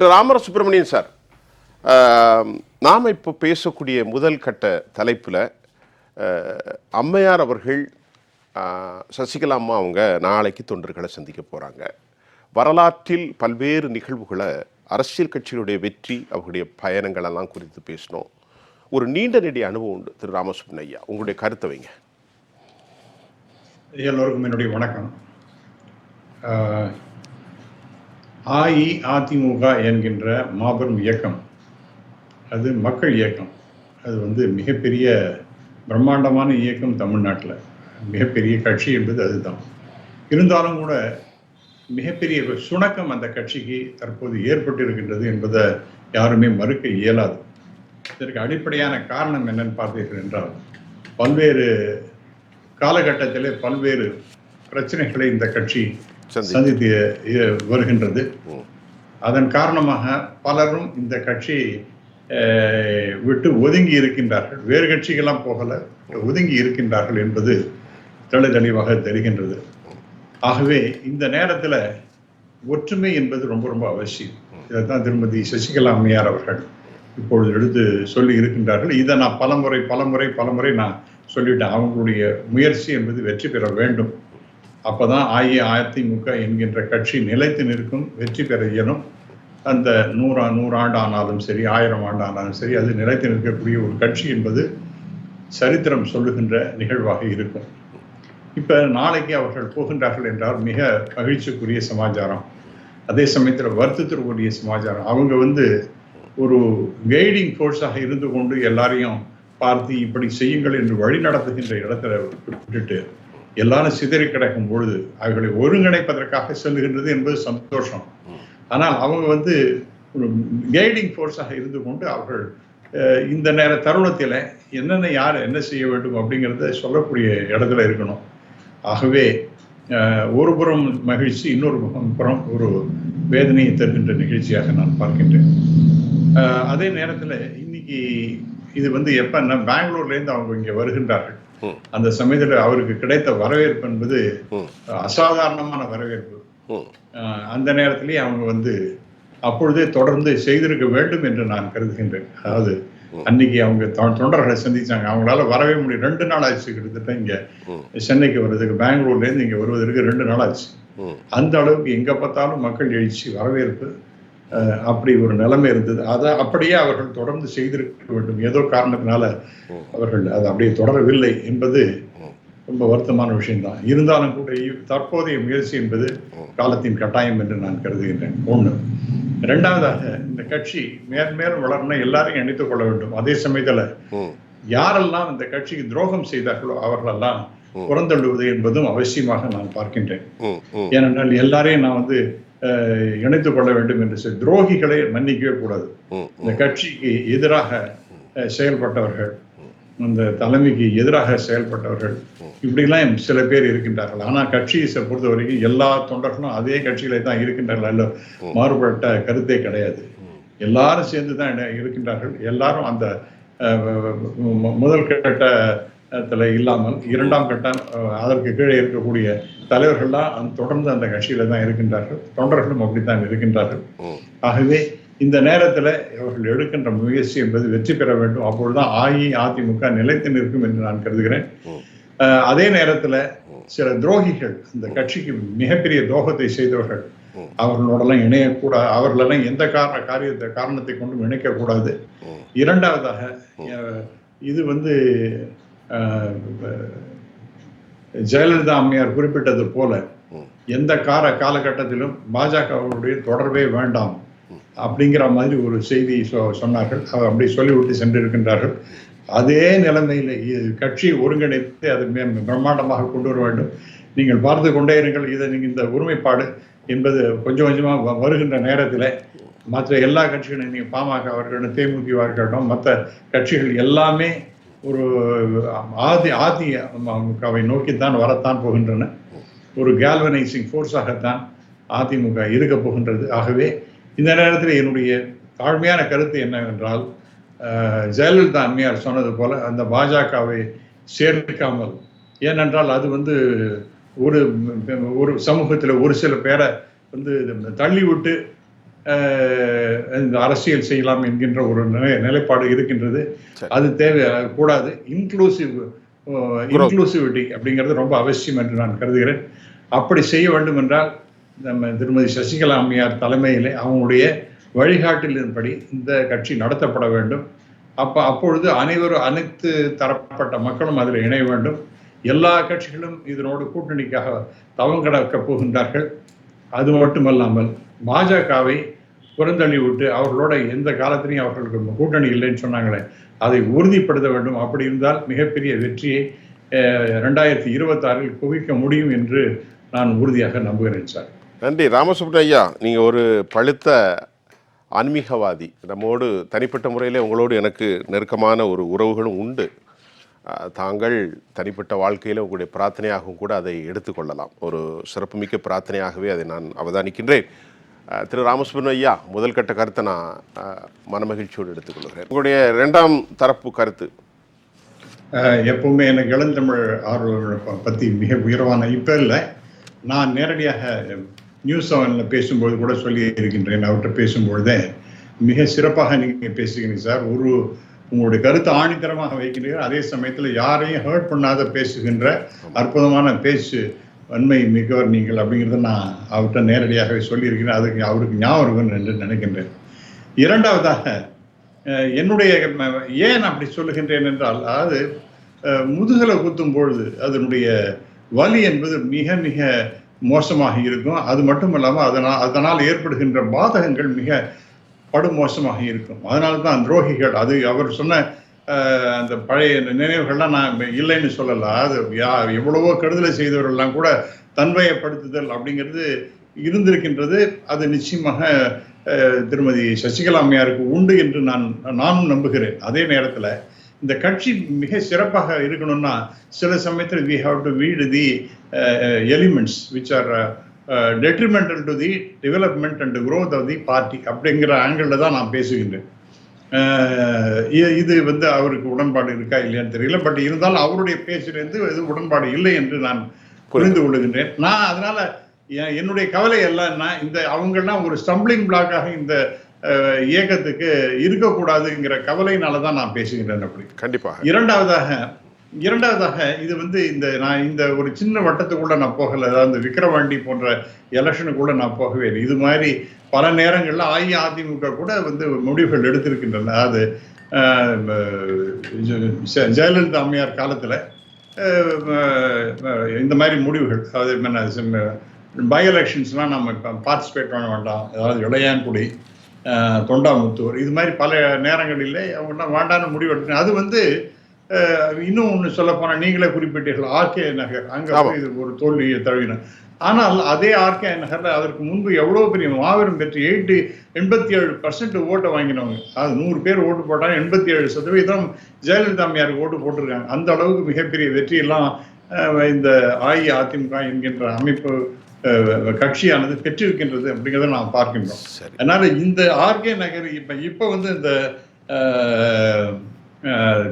திரு ராமர Subramanian sir நாம் இப்போ பேசக்கூடிய முதல் கட்ட தலைப்பில் அம்மையார் அவர்கள் சசிகலா அம்மா அவங்க நாளைக்கு தொண்டர்களை சந்திக்க போகிறாங்க வரலாற்றில் பல்வேறு நிகழ்வுகளை அரசியல் கட்சிகளுடைய வெற்றி அவர்களுடைய பயணங்களெல்லாம் குறித்து பேசினோம். ஒரு நீண்ட நெடிய அனுபவம் உண்டு திரு ராமசுப்ரமணிய ஐயா. உங்களுடைய கருத்தை வைங்க. எல்லோருக்கும் என்னுடைய வணக்கம். ஆஹ், அஇஅதிமுக என்கின்ற மாபெரும் இயக்கம். அது மக்கள் இயக்கம். அது வந்து மிகப்பெரிய பிரம்மாண்டமான இயக்கம் தமிழ்நாட்டில். மிகப்பெரிய கட்சி என்பது அதுதான். இருந்தாலும் கூட மிகப்பெரிய ஒரு சுணக்கம் அந்த கட்சிக்கு தற்போது ஏற்பட்டு இருக்கின்றது என்பதை யாருமே மறுக்க இயலாது. இதற்கு அடிப்படையான காரணம் என்னன்னு பார்த்தீர்கள் என்றால் பல்வேறு காலகட்டத்திலே பல்வேறு பிரச்சனைகளை இந்த கட்சி சந்தித்து வருகின்றது. அதன் காரணமாக பலரும் இந்த கட்சி விட்டு ஒதுங்கி இருக்கின்றார்கள். வேறு கட்சிகள்லாம் போகல ஒதுங்கி இருக்கின்றார்கள் என்பது தெளி தெளிவாக தெரிகின்றது. ஆகவே இந்த நேரத்தில் ஒற்றுமை என்பது ரொம்ப ரொம்ப அவசியம். இதைத்தான் திருமதி சசிகலா அம்மையார் அவர்கள் இப்பொழுது எடுத்து சொல்லி இருக்கின்றார்கள். இதை நான் பலமுறை பலமுறை பலமுறை நான் சொல்லிட்டேன். அவங்களுடைய முயற்சி என்பது வெற்றி பெற வேண்டும். அப்போதான் அஇஅதிமுக என்கின்ற கட்சி நிலைத்து நிற்கும் வெற்றி பெற இயலும். அந்த நூறா நூறாண்டு ஆனாலும் சரி ஆயிரம் ஆண்டு ஆனாலும் சரி அது நிலைத்து நிற்கக்கூடிய ஒரு கட்சி என்பது சரித்திரம் சொல்லுகின்ற நிகழ்வாக இருக்கும். இப்போ நாளைக்கு அவர்கள் போகின்றார்கள் என்றால் மிக மகிழ்ச்சிக்குரிய சமாச்சாரம். அதே சமயத்தில் வருத்தத்திற்குரிய சமாச்சாரம். அவங்க வந்து ஒரு கைடிங் ஃபோர்ஸாக இருந்து கொண்டு எல்லாரையும் பார்த்து இப்படி செய்யுங்கள் என்று வழி நடத்துகின்ற இடத்துல விட்டுட்டு எல்லாரும் சிதறி கிடக்கும் பொழுது அவர்களை ஒருங்கிணைப்பதற்காக செல்லுகின்றது என்பது சந்தோஷம். ஆனால் அவங்க வந்து ஒரு கைடிங் ஃபோர்ஸாக இருந்து கொண்டு அவர்கள் இந்த நேர தருணத்தில் என்னென்ன யார் என்ன செய்ய வேண்டும் அப்படிங்கிறத சொல்லக்கூடிய இடத்துல இருக்கணும். ஆகவே ஒரு புறம் மகிழ்ச்சி இன்னொரு புறம் ஒரு வேதனையை தருகின்ற நிகழ்ச்சியாக நான் பார்க்கின்றேன். அதே நேரத்தில் இன்னைக்கு இது வந்து எப்பன்னா பெங்களூர்லேருந்து அவங்க இங்கே வருகின்றார்கள். அந்த சமயத்தில் அவருக்கு கிடைத்த வரவேற்பு என்பது. அசாதாரணமான வரவேற்பு. அந்த நேரத்திலேயே அவங்க வந்து அப்பொழுதே தொடர்ந்து செய்திருக்க வேண்டும் என்று நான் கருதுகின்றேன். அதாவது அன்னைக்கு அவங்க தொண்டர்களை சந்திச்சாங்க. அவங்களால வரவே முடியும் ரெண்டு நாள் ஆச்சு கிட்டத்தட்ட இங்க. சென்னைக்கு வர்றதுக்கு. பெங்களூர்ல இருந்து இங்க வருவதற்கு ரெண்டு நாள் ஆச்சு. அந்த அளவுக்கு எங்க பார்த்தாலும் மக்கள் எழுச்சி வரவேற்பு அப்படி ஒரு நிலைமை இருந்தது. அதை அப்படியே அவர்கள் தொடர்ந்து செய்திருக்க வேண்டும். ஏதோ காரணத்தினால. அவர்கள் அதை அப்படியே தொடரவில்லை என்பது. ரொம்ப வருத்தமான விஷயம்தான். இருந்தாலும் கூட தற்போதைய முயற்சி என்பது. காலத்தின் கட்டாயம் என்று நான் கருதுகின்றேன். ஒண்ணு. இரண்டாவதாக இந்த கட்சி மேல் மேலும் வளரணும் எல்லாரையும் இணைத்துக் கொள்ள வேண்டும். அதே சமயத்துல யாரெல்லாம் இந்த கட்சிக்கு துரோகம் செய்தார்களோ அவர்களெல்லாம். புறந்தள்ளுவது என்பதும் அவசியமாக நான் பார்க்கின்றேன். ஏனென்றால் எல்லாரையும் நான் வந்து இணைத்துக் கொள்ள வேண்டும் என்று சொல்லி துரோகிகளை மன்னிக்கவே கூடாது. இந்த கட்சிக்கு எதிராக செயல்பட்டவர்கள் அந்த தலைமைக்கு எதிராக செயல்பட்டவர்கள் இப்படிலாம் சில பேர் இருக்கின்றார்கள். ஆனால் கட்சியை பொறுத்த வரைக்கும் எல்லா தொண்டர்களும் அதே கட்சியிலே தான் இருக்கின்றார்கள். அல்ல மாறுபட்ட கருத்தே கிடையாது. எல்லாரும் சேர்ந்து தான் இருக்கின்றார்கள். எல்லாரும் அந்த அஹ், மு- கட்டத்தில் இல்லாமல் இரண்டாம் கட்டம் அதற்கு கீழே இருக்கக்கூடிய தலைவர்கள்லாம் அந்த- தொடர்ந்து அந்த கட்சியில தான் இருக்கின்றார்கள். தொண்டர்களும் அப்படித்தான் இருக்கின்றார்கள். ஆகவே இந்த நேரத்தில் அவர்கள் எடுக்கின்ற முயற்சி என்பது வெற்றி பெற வேண்டும். அப்பொழுதுதான் அஇஅதிமுக நிலைத்து நிற்கும் என்று நான் கருதுகிறேன். அதே நேரத்தில் சில துரோகிகள் இந்த கட்சிக்கு மிகப்பெரிய துரோகத்தை செய்தவர்கள். அவர்களோடலாம் இணையக்கூடாது அவர்களெல்லாம் எந்த காரண காரியத்தை காரணத்தை கொண்டும் இணைக்கக்கூடாது. இரண்டாவதாக இது வந்து ஜெயலலிதா அம்மையார் குறிப்பிட்டது போல எந்த கால காலகட்டத்திலும் பாஜகவுடைய தொடர்பே வேண்டாம் அப்படிங்கிற மாதிரி ஒரு செய்தி சொ- சொன்னார்கள். அவர் அப்படி சொல்லிவிட்டு சென்றிருக்கின்றார்கள். அதே நிலைமையில் கட்சி கட்சியை ஒருங்கிணைத்து அது பிரம்மாண்டமாக கொண்டு வர வேண்டும். நீங்கள் பார்த்து கொண்டே இருங்கள். இதை நீங்கள் இந்த ஒருமைப்பாடு என்பது கொஞ்சம் கொஞ்சமாக வ- வருகின்ற நேரத்தில் மற்ற எல்லா கட்சிகளும் நீங்கள் பாமக அவர்களும் தேமுதிக இருக்கட்டும் மற்ற கட்சிகள் எல்லாமே ஒரு ஆதி ஆதி அவை நோக்கித்தான் வரத்தான் போகின்றன. ஒரு கேல்வனைசிங் ஃபோர்ஸாகத்தான் அதிமுக இருக்க போகின்றது. ஆகவே இந்த நேரத்தில் என்னுடைய தாழ்மையான கருத்து என்னவென்றால் ஜெயலலிதா அம்மையார் சொன்னது போல அந்த பாஜகவை சேர்க்காமல் ஏனென்றால் அது வந்து ஒரு ஒரு சமூகத்தில் ஒரு சில பேரை வந்து தள்ளி விட்டு இந்த அரசியல் செய்யலாம் என்கின்ற ஒரு நிலை நிலைப்பாடு இருக்கின்றது. அது தேவை கூடாது. இன்க்ளூசிவ் இன்க்ளூசிவிட்டி அப்படிங்கிறது ரொம்ப அவசியம் என்று நான் கருதுகிறேன். அப்படி செய்ய வேண்டும் என்றால் நம்ம திருமதி சசிகலா அம்மையார் தலைமையிலே அவங்களுடைய வழிகாட்டிலின்படி இந்த கட்சி நடத்தப்பட வேண்டும். அப்ப அப்பொழுது அனைவரும் அனைத்து தரப்பட்ட மக்களும் அதில் இணைய வேண்டும். எல்லா கட்சிகளும் இதனோடு கூட்டணிக்காக தவங்கடக்கப் போகின்றார்கள். அது மட்டுமல்லாமல் பாஜகவை புறந்தள்ளி விட்டு அவர்களோட எந்த காலத்திலையும் அவர்களுக்கு கூட்டணி இல்லைன்னு சொன்னாங்களே அதை உறுதிப்படுத்த வேண்டும். அப்படி இருந்தால் மிகப்பெரிய வெற்றியை ரெண்டாயிரத்தி இருபத்தாறில் குவிக்க முடியும் என்று நான் உறுதியாக நம்புகிறேன் சார். நன்றி. ராமசுப்ரமணிய ஐயா நீங்கள் ஒரு பழுத்த ஆன்மீகவாதி. நம்மோடு தனிப்பட்ட முறையில் உங்களோடு எனக்கு நெருக்கமான ஒரு உறவுகளும் உண்டு. தாங்கள் தனிப்பட்ட வாழ்க்கையில் உங்களுடைய பிரார்த்தனையாகவும் கூட அதை எடுத்துக்கொள்ளலாம். ஒரு சிறப்புமிக்க பிரார்த்தனையாகவே அதை நான் அவதானிக்கின்றேன். திரு ராமசுப்ரமணிய ஐயா முதல் கட்ட கருத்தை நான் மனமகிழ்ச்சியோடு எடுத்துக்கொள்கிறேன். உங்களுடைய இரண்டாம் தரப்பு கருத்து? எப்பவுமே எனக்கு இளந்தமிழ் ஆர்வலர்களை ப- பத்தி மிக உயர்வான இப்ப இல்லை. நான் நேரடியாக நியூஸ் செவனில் பேசும்போது கூட சொல்லி இருக்கின்றேன் அவர்கிட்ட பேசும்பொழுதே மிக சிறப்பாக நீங்க பேசுகிறீங்க சார். ஒரு உங்களுடைய கருத்தை ஆணித்தரமாக வைக்கிறீர்கள். அதே சமயத்தில் யாரையும் ஹர்ட் பண்ணாத பேசுகின்ற அற்புதமான பேச்சு வன்மை மிக்கவர் நீங்கள் அப்படிங்கிறத நான் அவர்கிட்ட நேரடியாகவே சொல்லியிருக்கிறேன். அதுக்கு அவருக்கு ஞாபகம் என்று நினைக்கின்றேன். இரண்டாவதாக என்னுடைய ஏன் அப்படி சொல்லுகின்றேன் என்றால் அதாவது முதுகலை குத்தும் பொழுது அதனுடைய வலி என்பது மிக மிக மோசமாக இருக்கும். அது மட்டும் இல்லாமல் அதனால் அதனால் ஏற்படுகின்ற பாதகங்கள் மிக படுமோசமாக இருக்கும். அதனால தான் துரோகிகள் அது அவர் சொன்ன அந்த பழைய நினைவுகள்லாம் நான் இல்லைன்னு சொல்லல. அது யா எவ்வளவோ கெடுதலை செய்தவர்கள்லாம் கூட தன்மையப்படுத்துதல் அப்படிங்கிறது இருந்திருக்கின்றது. அது நிச்சயமாக திருமதி சசிகலா அம்மையாருக்கு உண்டு என்று நான் நானும் நம்புகிறேன். அதே நேரத்தில் இந்த கட்சி மிக சிறப்பாக இருக்கணும்னா சில சமயத்தில் we have to weed the elements which are detrimental to the development and growth of the party அப்படிங்கிற ஆங்கிளில் தான் நான் பேசுகின்றேன். இது வந்து அவருக்கு உடன்பாடு இருக்கா இல்லையான்னு தெரியல. பட் இருந்தாலும் அவருடைய பேச்சிலிருந்து இது உடன்பாடு இல்லை என்று நான் புரிந்து கொள்ளுகின்றேன் நான் அதனால என்னுடைய கவலை எல்லாம் இந்த அவங்கெல்லாம் ஒரு ஸ்டம்பிளிங் பிளாக்காக இந்த இயக்கத்துக்கு இருக்கக்கூடாதுங்கிற கவலையினால தான் நான் பேசுகின்றேன் அப்படி. கண்டிப்பாக இரண்டாவதாக இரண்டாவதாக இது வந்து இந்த நான் இந்த ஒரு சின்ன வட்டத்துக்குள்ள நான் போகல. அதாவது விக்ரவாண்டி விக்கிரவாண்டி போன்ற எலெக்ஷனுக்குள்ள நான் போகவே இல்லை. இது மாதிரி பல நேரங்களில் அஇஅதிமுக கூட வந்து முடிவுகள் எடுத்திருக்கின்றன. அது ஜெ- ஜெயலலிதா அம்மையார் காலத்தில் இந்த மாதிரி முடிவுகள். அதாவது பை எலெக்ஷன்ஸ்லாம் நம்ம பார்ட்டிசிபேட் பண்ண வேண்டாம். அதாவது இளையான்குடி தொண்டாமுத்தூர் இது மாதிரி பல நேரங்களிலே அவங்களாம் வேண்டான்னு முடிவு எடுத்து அது வந்து இன்னும் ஒன்று சொல்ல போனா நீங்களே குறிப்பிட்டீர்கள் ஆர்கே நகர். அங்க இது ஒரு தோல்வியை தழுவினோம் ஆனால் அதே ஆர்கே நகர்ல அதற்கு முன்பு எவ்வளவு பெரிய மாபெரும் வெற்றி எயிட்டி எண்பத்தி ஏழு பர்சன்ட் ஓட்டை வாங்கினவங்க. அது நூறு பேர் ஓட்டு போட்டாங்க எண்பத்தி ஏழு சதவீதம் ஜெயலலிதா அம்மையாருக்கு ஓட்டு போட்டிருக்காங்க. அந்த அளவுக்கு மிகப்பெரிய வெற்றியெல்லாம் இந்த அஇஅதிமுக என்கின்ற அமைப்பு கட்சியானது பெற்றிருக்கின்றது அப்படிங்கிறத நாம் பார்க்கின்றோம். அதனால இந்த ஆர்கே நகர் இப்ப இப்ப வந்து இந்த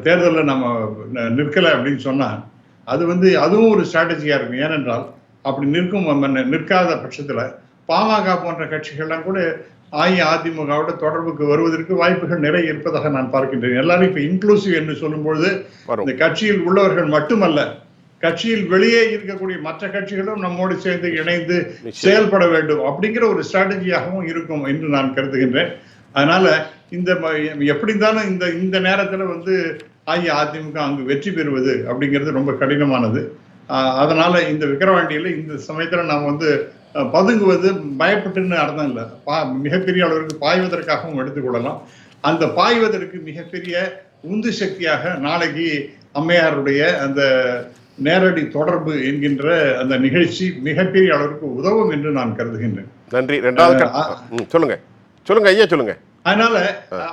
தேர்தல்ல நம்ம நிற்கல அப்படின்னு சொன்னா அது வந்து அதுவும் ஒரு ஸ்ட்ராட்டஜியா இருக்கும். ஏனென்றால் அப்படி நிற்கும் நிற்காத பட்சத்துல பாமக போன்ற கட்சிகள்லாம் கூட அஇஅதிமுகவோட தொடர்புக்கு வருவதற்கு வாய்ப்புகள் நிறைய இருப்பதாக நான் பார்க்கின்றேன். எல்லாரும் இப்ப இன்க்ளூசிவ் என்று சொல்லும்பொழுது இந்த கட்சியில் உள்ளவர்கள் மட்டுமல்ல கட்சியில் வெளியே இருக்கக்கூடிய மற்ற கட்சிகளும் நம்மோடு சேர்ந்து இணைந்து. செயல்பட வேண்டும் அப்படிங்கிற ஒரு ஸ்ட்ராட்டஜியாகவும் இருக்கும் என்று நான் கருதுகின்றேன். அதனால இந்த எப்படி இருந்தாலும் இந்த இந்த நேரத்துல வந்து அஇஅதிமுக அங்கு வெற்றி பெறுவது அப்படிங்கிறது ரொம்ப கடினமானது. அதனால இந்த விக்கிரவாண்டியில இந்த சமயத்துல நாம் வந்து பதுங்குவது பயப்பட்டுன்னு அர்த்தம் இல்லை. பா மிகப்பெரிய அளவிற்கு பாய்வதற்காகவும் எடுத்துக்கொள்ளலாம் அந்த பாய்வதற்கு மிகப்பெரிய உந்து சக்தியாக நாளைக்கு அம்மையாருடைய அந்த நேரடி தொடர்பு என்கின்ற அந்த நிகழ்ச்சி மிகப்பெரிய அளவிற்கு உதவும் என்று நான் கருதுகின்றேன். நன்றி. ரெண்டாவது சொல்லுங்க. சொல்லுங்க ஐயா சொல்லுங்க. அதனால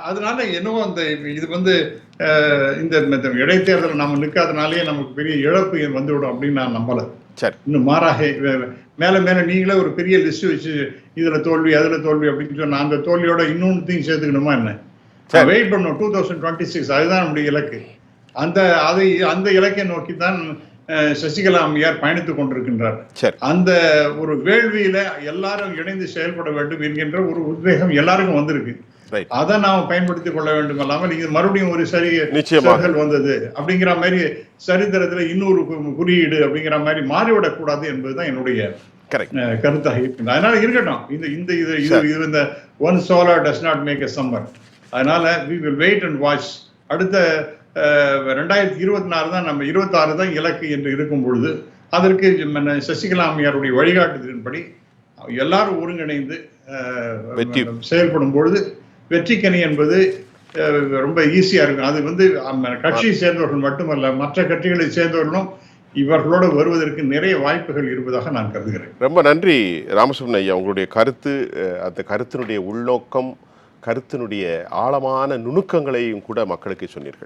அதனால என்னவோ அந்த இது வந்து இந்த இடைத்தேர்தல் நம்ம நிற்காதனாலேயே நமக்கு பெரிய இழப்பு வந்துவிடும் அப்படின்னு நான் நம்பல. சரி. இன்னும் மாறாக மேல மேல நீங்களே ஒரு பெரிய லிஸ்ட் வச்சு இதுல தோல்வி அதுல தோல்வி அப்படின்னு சொன்னா அந்த தோல்வியோட இன்னொன்னுத்தையும் சேர்த்துக்கணுமா என்ன? சரி. வெயிட் பண்ணும் டூ தௌசண்ட் டுவெண்ட்டி சிக்ஸ் அதுதான் நம்முடைய இலக்கு. அந்த அதை அந்த இலக்கை நோக்கி தான் சசிகலா அம்மையார் பயணித்துக் கொண்டிருக்கின்றார். சரி. அந்த ஒரு வேள்வியில எல்லாரும் இணைந்து செயல்பட வேண்டும் என்கின்ற ஒரு உத்வேகம் எல்லாருக்கும் வந்திருக்கு. அதை நாம் பயன்படுத்திக் கொள்ள வேண்டும் அல்லாமல் இது மறுபடியும் ஒரு சரி நிச்சயமாக. வந்தது. அப்படிங்கிற மாதிரி சரித்திரத்துல இன்னொரு குறியீடு அப்படிங்கிற மாதிரி மாறிவிடக்கூடாது என்பதுதான் என்னுடைய கருத்தாக இருக்கின்றது. அதனால இருக்கட்டும். இந்த இந்த இது இது இது இந்த one solar does not make a summer அதனால we will wait and watch அடுத்த ரெண்டாயிரத்தி இருபத்தி நாலு தான் நம்ம இருபத்தாறு தான் இலக்கு என்று இருக்கும் பொழுது அதற்கு சசிகலா அம்மையாருடைய வழிகாட்டுதலின்படி எல்லாரும் ஒருங்கிணைந்து. செயல்படும் பொழுது வெற்றிக்கணி என்பது ரொம்ப ஈஸியா இருக்கும். அது வந்து கட்சியை சேர்ந்தவர்கள் மட்டுமல்ல மற்ற கட்சிகளை சேர்ந்தவர்களும் இவர்களோடு வருவதற்கு நிறைய வாய்ப்புகள் இருப்பதாக நான் கருதுகிறேன். ரொம்ப நன்றி ராமசுப்ரமணிய ஐயா. உங்களுடைய கருத்து அந்த கருத்தினுடைய உள்நோக்கம் கருத்தினுடைய ஆழமான நுணுக்கங்களையும் கூட மக்களுக்கு சொன்னீர்கள்.